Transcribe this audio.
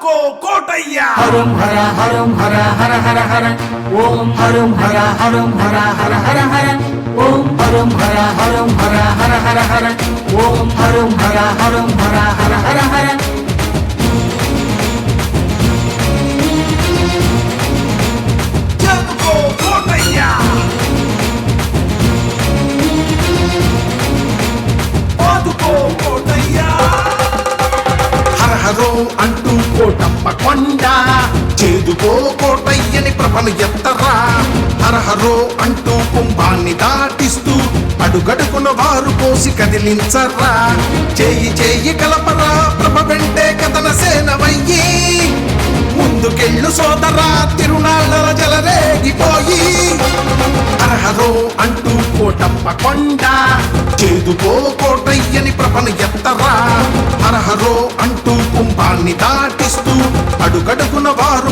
అందుకో కోటయ్య హరం హర హరం హర హర హర హర ఓం హరం హర హరం హర హర హర హర ఓం హరం హర హరం హర హర హర హర ఓం హరం హర హరం హర హర హర హర అంటూ కోటప్ప కొండ చేదుకో కోటయ్యని ప్రభను ఎత్తరా. హరహరో అంటూ కుంభాన్ని దాటిస్తూ అడుగడుకున వారు పోసి కదిలించరా. చేయి చేయి కలపరా ప్రభ వెంటే కథన సేనవయ్యి ముందుకెళ్ళు సోదరా తిరునాళ్ళ జలరేగిపోయి. హరహరో అంటూ కోటప్ప కొండ చేదుకో కోటయ్యని ప్రభను ఎత్తరా. హరహరో అంటూ దాటిస్తూ అడుగడుగున వారు